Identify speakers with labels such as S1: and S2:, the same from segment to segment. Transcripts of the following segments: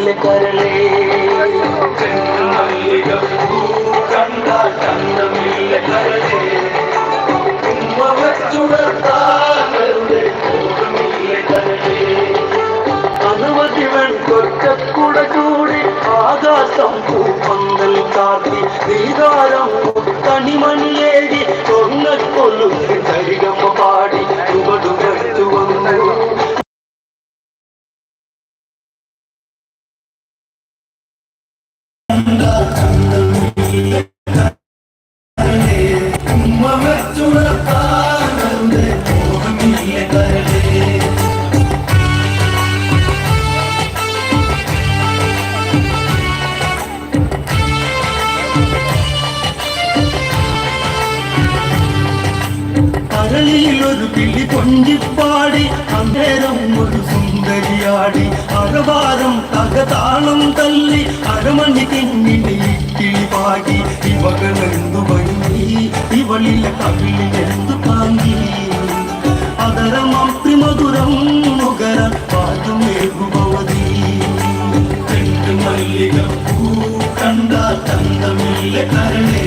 S1: మల్లి కరలే మల్లిగ పూరంగ చంద మిల్ల కరలే కుంభవచ్చుడతా
S2: അനുമതിവൻ കൊറ്റക്കുട കൂടി ആകാശം പൂപ്പന്തൽ കാത്തി ശ്രീതാരം തണിമണിയേടി
S1: സ്വർണ്ണക്കൊള്ളു തരികമ
S2: അന്തയിൽ ഒരു കിളി കൊഞ്ചിപ്പാടി അന്തേരം ഒരു സുന്ദരിയാടി. അരവാരം തകതാളം തല്ലി അരമണി തെങ്ങിന്റെ കിളി പാടി ഇവകളെന്തു വഴുങ്ങി ഇവളിലെ കവിളിലെന്തു താങ്ങി അതര മാതൃമധുരം മുഖര പാതുമേകുഭവതി
S1: മല്ലിക പൂ കണ്ട
S3: തങ്കമില്ല കരണേ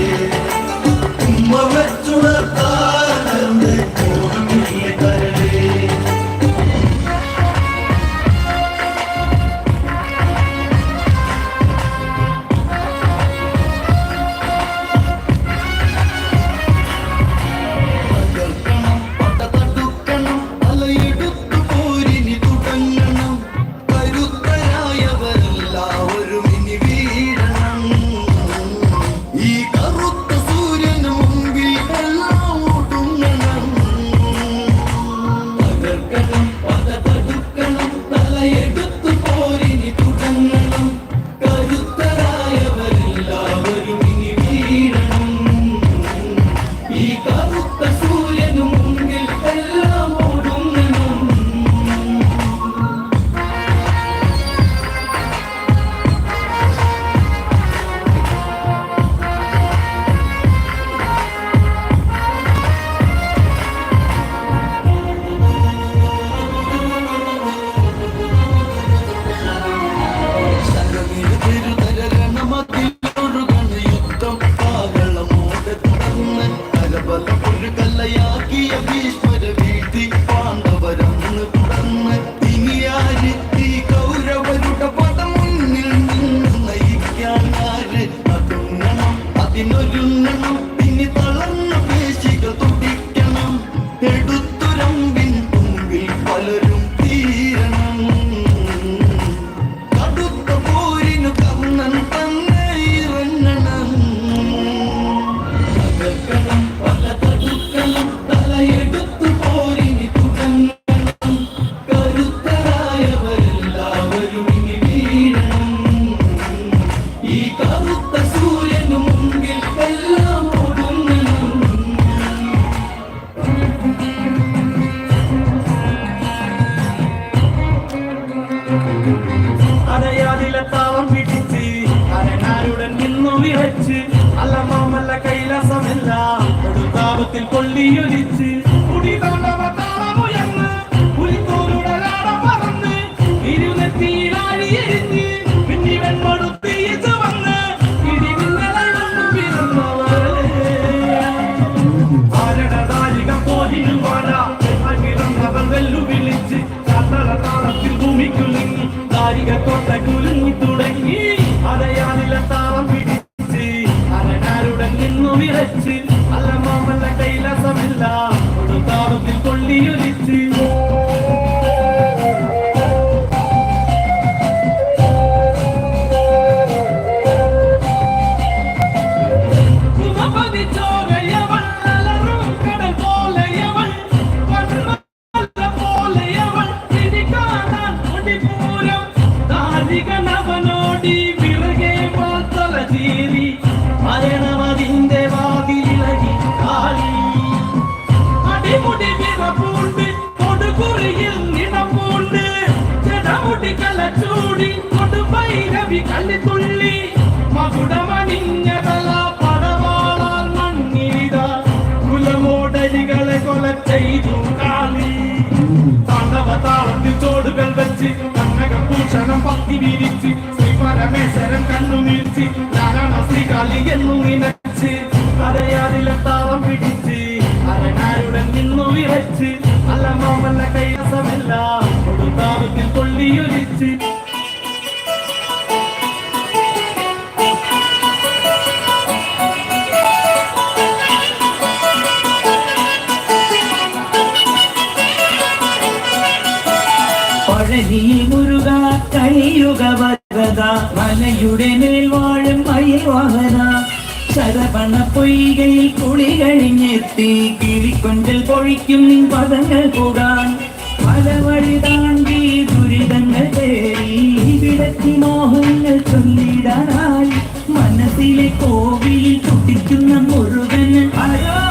S3: വിയോജിച്ച് മലയുടെ മേൽ വാഴും മയിൽവാഹന ശരവണ പൊയ്കയിൽ കുളി കഴിഞ്ഞെത്തി കിളിക്കൊണ്ടിൽ പൊഴിക്കും നിൻ പദങ്ങൾ കൂടാൻ. പല വഴി താണ്ടി ദുരിതങ്ങൾ തേടി. വിടത്തി മോഹങ്ങൾ ചൊല്ലിടാനായി. മനസ്സിലെ കോവിലിൽ തുടിക്കുന്ന മുഴുവൻ ഹരോഹര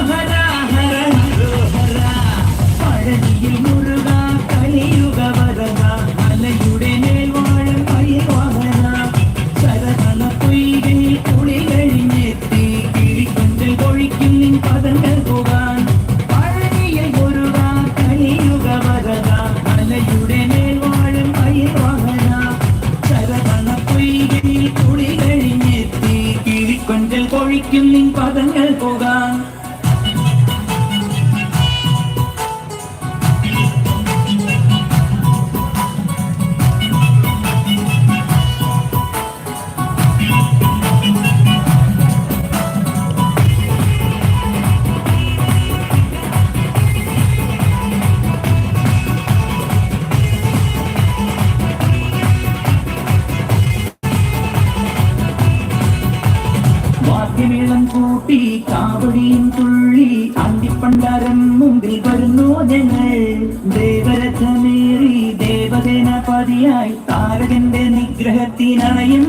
S3: വരുന്നു ഞങ്ങൾ ദേവരഥമേറി ദേവസേനാപതിയായി താരകന്റെ നിഗ്രഹത്തിനണയും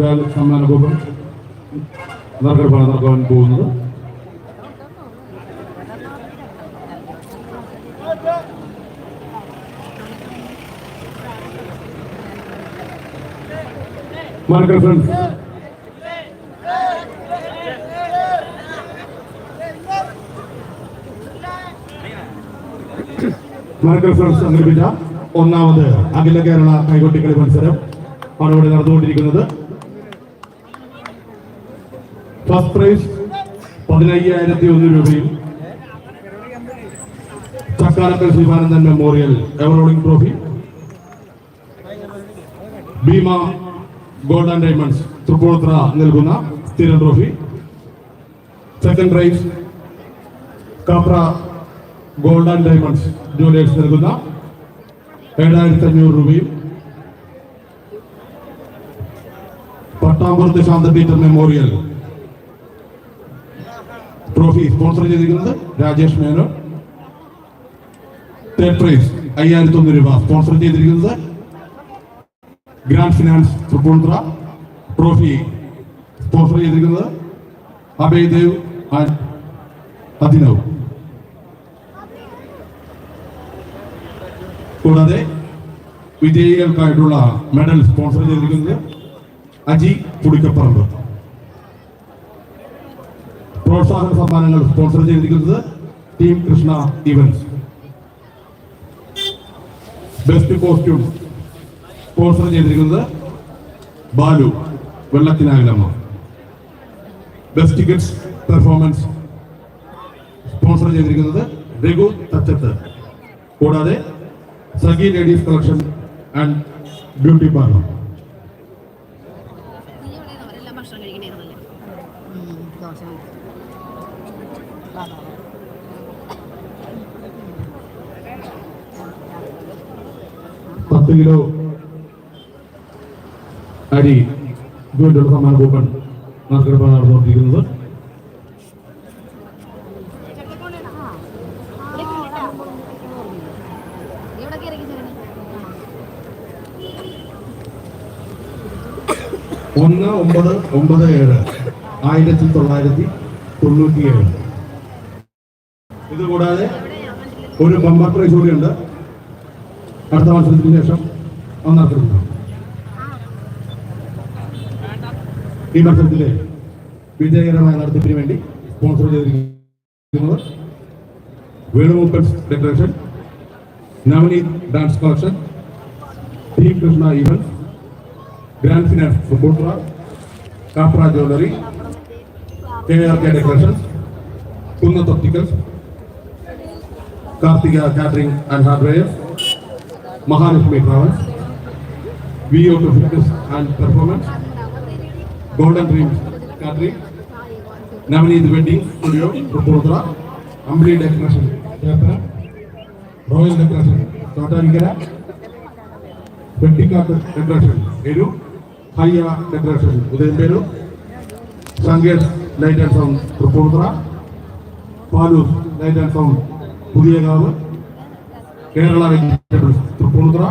S4: അരിയുടെ ബാഗ് നഗരഭാഗം നടക്കാൻ പോകുന്നത്. സംഘടിപ്പിച്ച ഒന്നാമത് അഖില കേരള കൈകൊട്ടിക്കളി മത്സരം ആണ് നടന്നുകൊണ്ടിരിക്കുന്നത്. ഫസ്റ്റ് പ്രൈസ് പതിനയ്യായിരത്തി ഒന്ന് രൂപയും Chakkalakkal Sivanandan memorial ever rolling trophy. Bhima gold and diamonds Tripunithura നൽകുന്ന സ്ഥിരം trophy. Second prize Kapra gold and diamonds juniors നൽകുന്ന ഏഴായിരത്തി അഞ്ഞൂറ് രൂപയും. പട്ടാമ്പുറത്ത് Shantha Peter memorial trophy sponsor ചെയ്തിരിക്കുന്നത് രാജേഷ് മേനോൻ. തേർഡ് പ്രൈസ് രൂപ സ്പോൺസർ ചെയ്തിരിക്കുന്നത് grand finance Tripunithura trophy sponsor ചെയ്തിരിക്കുന്നത് അഭയ് ദേവ് അഭിനവ്. കൂടാതെ വിജയികൾക്കായിട്ടുള്ള മെഡൽ സ്പോൺസർ ചെയ്തിരിക്കുന്നത് അജി പുടിക്കപ്പറമ്പ് പ്രോത്സാഹന സമ്മാനങ്ങൾ സ്പോൺസർ ചെയ്തിരിക്കുന്നത് team Krishna events best costume sponsor ചെയ്തിരിക്കുന്നത് ബാലു വെള്ളത്തിനാകലമ്മ ബെസ്റ്റ് ടിക്കറ്റ്സ് പെർഫോമൻസ് സ്പോൺസർ ചെയ്തിരിക്കുന്നത് രഘു തച്ചത്ത്. കൂടാതെ
S5: Sakhi ladies collection and
S4: beauty parlour അരി വേണ്ടിയുള്ള സമ്മാന കൂപ്പൺ നറുക്കെടുപ്പ് നടന്നുകൊണ്ടിരിക്കുന്നത് ഒന്ന് ഒമ്പത് ഒമ്പത് ഏഴ്. ആയിരത്തി തൊള്ളായിരത്തി തൊണ്ണൂറ്റി ഏഴ് ഇതുകൂടാതെ ഒരു ബമ്പർ പ്രൈസ് കൂടിയുണ്ട് അടുത്ത മത്സരത്തിന് ശേഷം ഒന്നാക്കുന്നത് ഈ മത്സരത്തിലെ വിജയകരമായ നടത്തിപ്പിന് വേണ്ടി സ്പോൺസർ ചെയ്തിരിക്കുന്നത് വേണുമൂപ്പൻസ് decoration Navaneeth dance collection team Krishna events grand finance football Kapra jewellery K R K decorations Kunnath Karthika catering and hardware Mahalakshmi travels V auto fitness and performance golden dreams catering Navaneeth wedding studio Tripunithura Ambili decoration Cherthala royal decoration Thottanikkara Vettikkattu decoration എരു ഹയ്യ decoration Udayamperoor Sangesh light and sound Tripunithura Palouse light and sound Puthiyakavu Kerala vegetables Tripunithura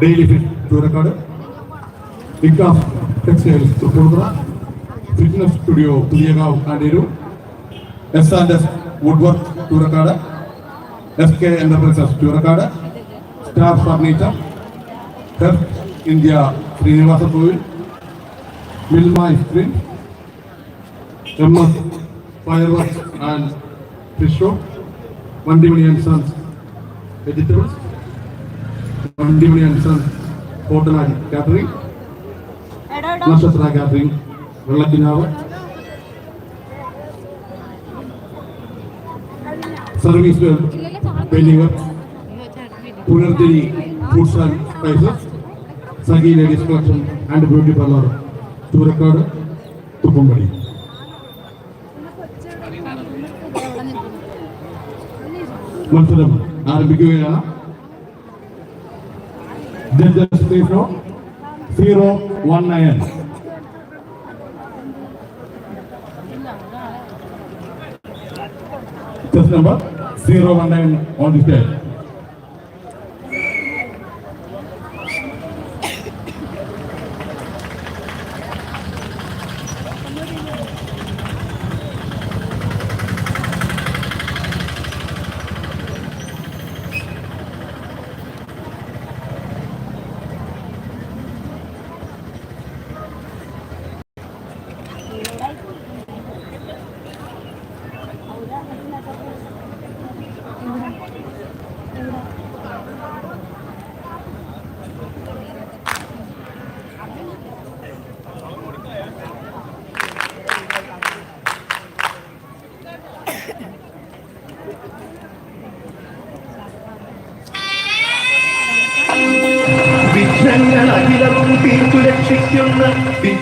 S4: daily fit Choorakkad Vikas textiles fitness studio Puthiyakavu കാണ്ടേരു S and S wood work Choorakkad. S K enterprises Choorakkad. Star furniture hearth India Srinivasa Kovil. Milma ice cream M S fire work and fish show Vandimani and sons vegetables Vandimani catering Nakshatra catering വെള്ളക്കിനാവ്. Service വെല്ലിവർ Punarjani foods and spices. Sakhi ladies collection and beauty parlour Choorakkad Thuppampady മത്സരം ആരംഭിക്കുകയാണ്. Zero one nine This number zero one nine on the stage.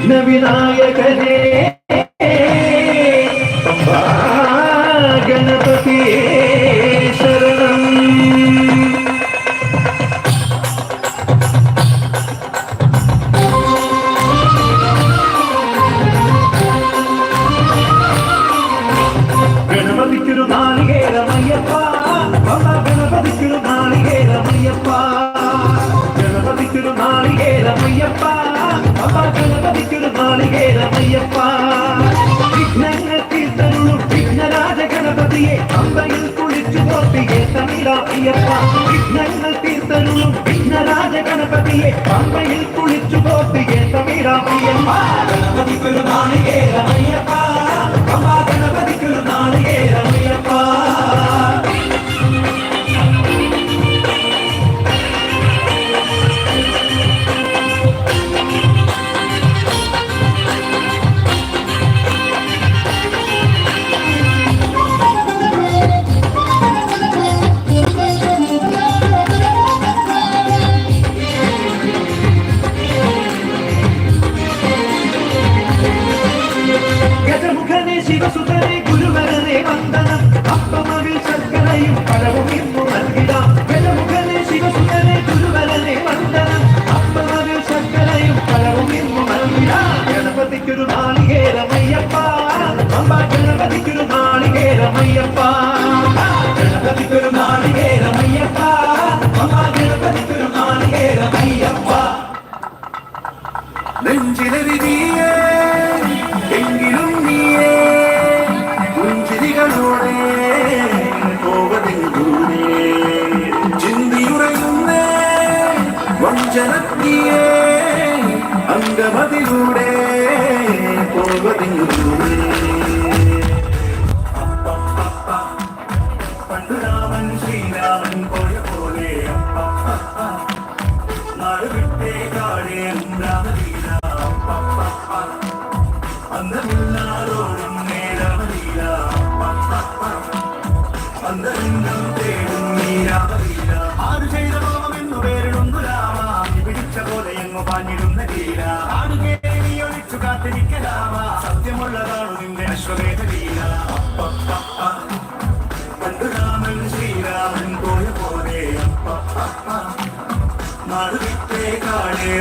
S6: വിഘ്നവിനായകനെ கணபதியே பம்பையில் குளிச்சு போட்டு ஏற்ற வீராமையம்மா கணபதி பெருமானே ரமையப்பா அம்மா கணபதி പോലെ നടുവിട്ടേ
S1: കാടേ കാളേ കാളേ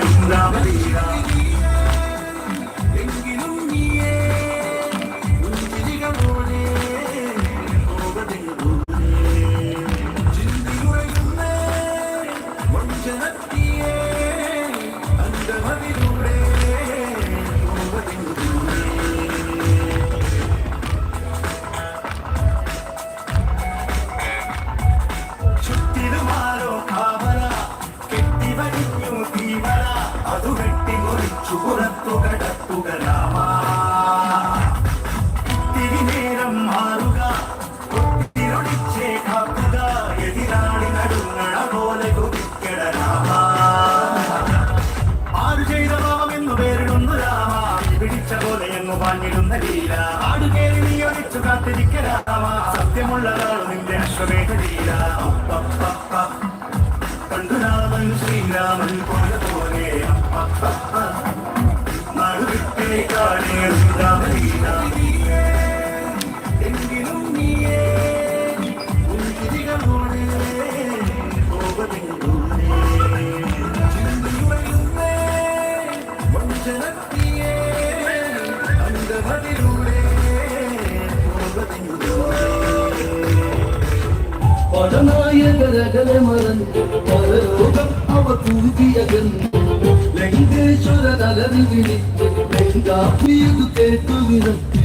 S1: காப்பியது கேட்டு விளக்கு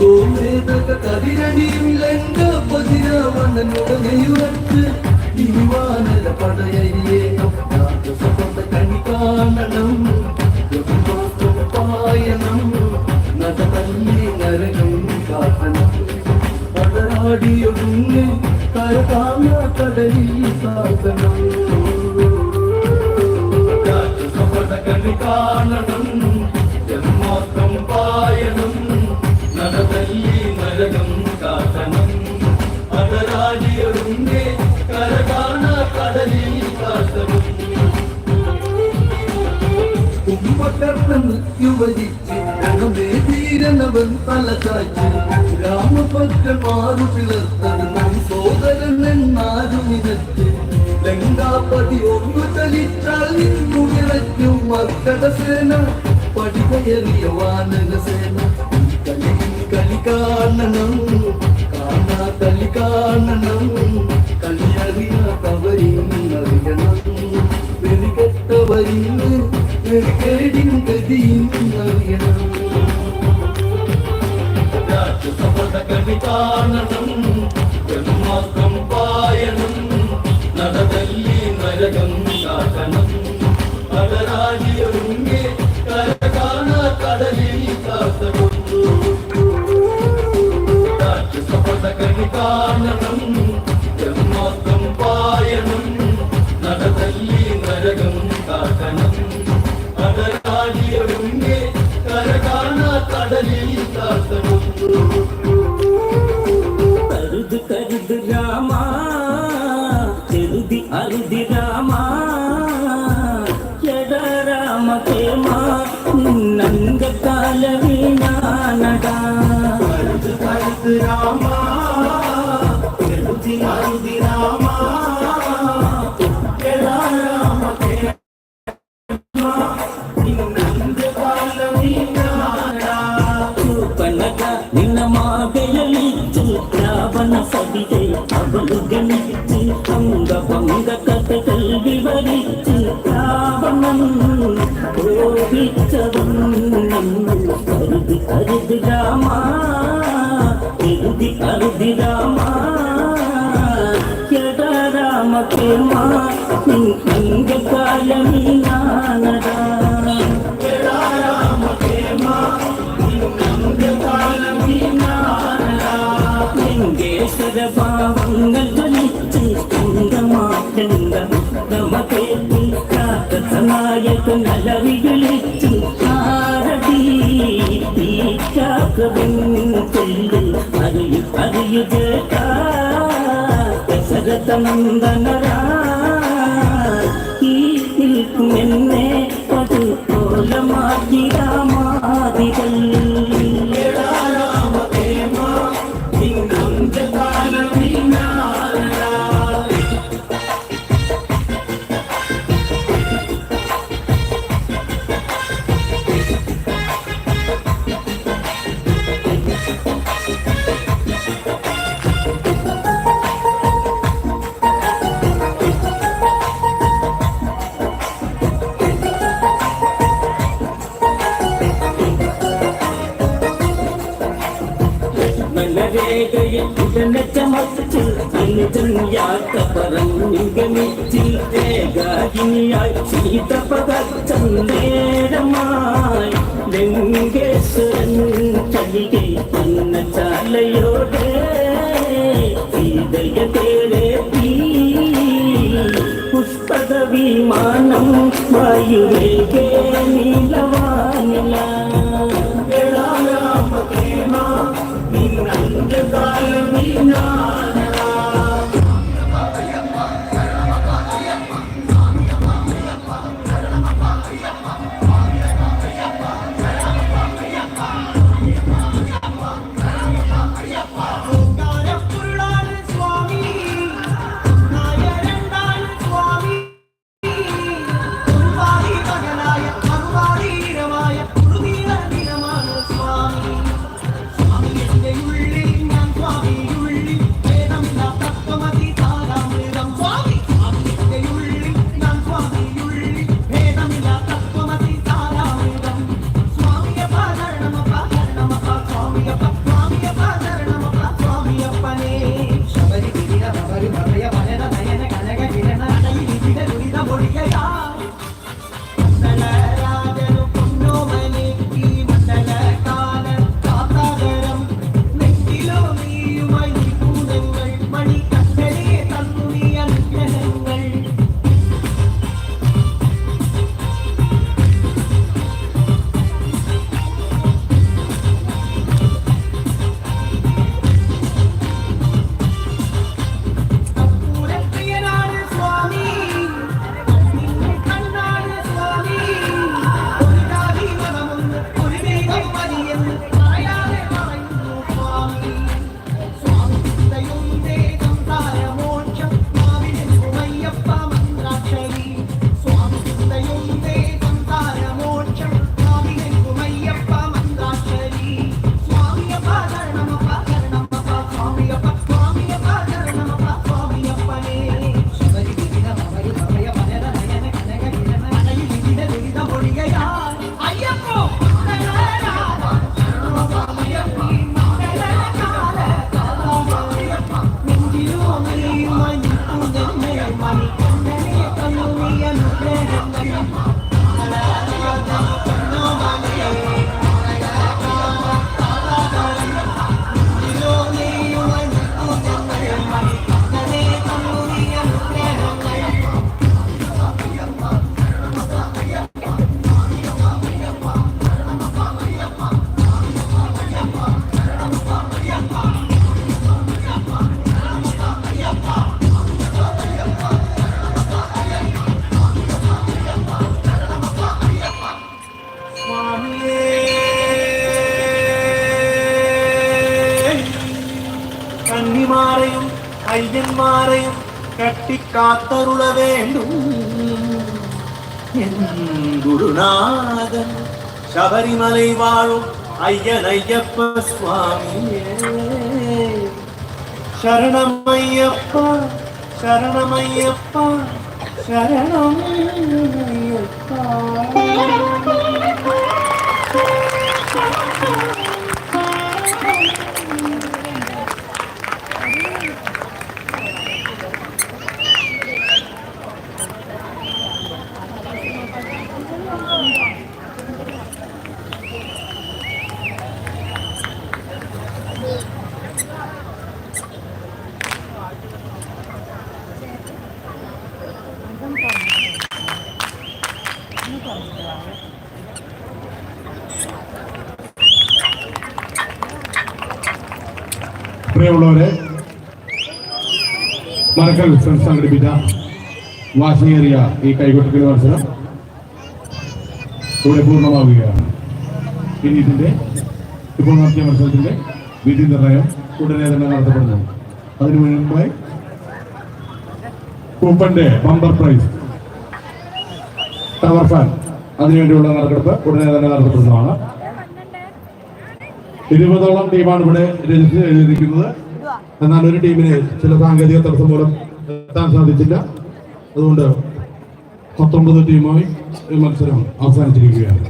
S1: ஓ மேதக கதிரடி விளங்க பதிர மன்னனுடனையுடன் കടന്ന്. യുവജിച്ച് മുഖമേ തീരനവൻ തല ചാച്ചു രാമഭക്തന്മാറു പിളർത്തത് നാം സോദരൻ എന്നാരു നിനച്ച് ലങ്കാപതി ഒന്നു ചലിച്ചാൽ നിന്നു വിളച്ചു മക്കട സേന പടികയറിയ വാനരസേന. കളി കളി കാണണം. കാണാ കളി കാണണം കളിയറിയാത്തവരെയും അറിയണം വെറുകെട്ടവരെയും വെറുകേടി దివ్యను రాజ సమద కవితానందం കടലിൽ
S7: താത്തണം
S8: ഭംഗക്കഥകൾ പാവങ്ങൾ രാമ രാമ ചാക്കവിൻ ചൊല്ല് അറിയു അറിയു കേട്ടാ ദശരഥനന്ദനരാ ഈ നിൽക്കും എന്നെ അതുപോലെ മാറ്റി ഏകാകിനിയായി സീത പകച്ചേരമായി ലങ്കേശ്വരൻ ചലികെ വന്ന ചാലയോടെ സീതയ തേരേത്തി പുഷ്പക വിമാനം വായുവേഗേ നീലവാനില
S9: എടാ
S10: காத்தருள வேண்டும். குருநாதன் சபரிமலை வாழும் ஐயன் ஐயப்ப சுவாமியே. சரணமையப்பா சரணமையப்பா
S4: சரணம் ஐயப்பா ഫ്രണ്ട്സ് സംഘടിപ്പിച്ച വാശിയേറിയ ഈ കൈകൊട്ടിക്കൽ മത്സരം ഇവിടെ പൂർണമാവുകയാണ്. ഇനി ഇതിന്റെ ഇപ്പോൾ നടത്തിയ മത്സരത്തിന്റെ വിധി നിർണയം ഉടനെ തന്നെ നടത്തപ്പെടുന്നു. അതിനു മുൻപായി കൂപ്പന്റെ ബമ്പർ പ്രൈസ് ടവർ ഫാൻ അതിനുവേണ്ടിയുള്ള നറുക്കെടുപ്പ് ഉടനെ തന്നെ നടത്തപ്പെടുന്നതാണ്. ഇരുപതോളം ടീമാണ് ഇവിടെ രജിസ്റ്റർ ചെയ്തിരിക്കുന്നത്. എന്നാൽ ഒരു ടീമിന് ചില സാങ്കേതിക തടസ്സം മൂലം എത്താൻ സാധിച്ചില്ല. അതുകൊണ്ട് പത്തൊമ്പത് ടീമായി മത്സരം അവസാനിച്ചിരിക്കുകയാണ്.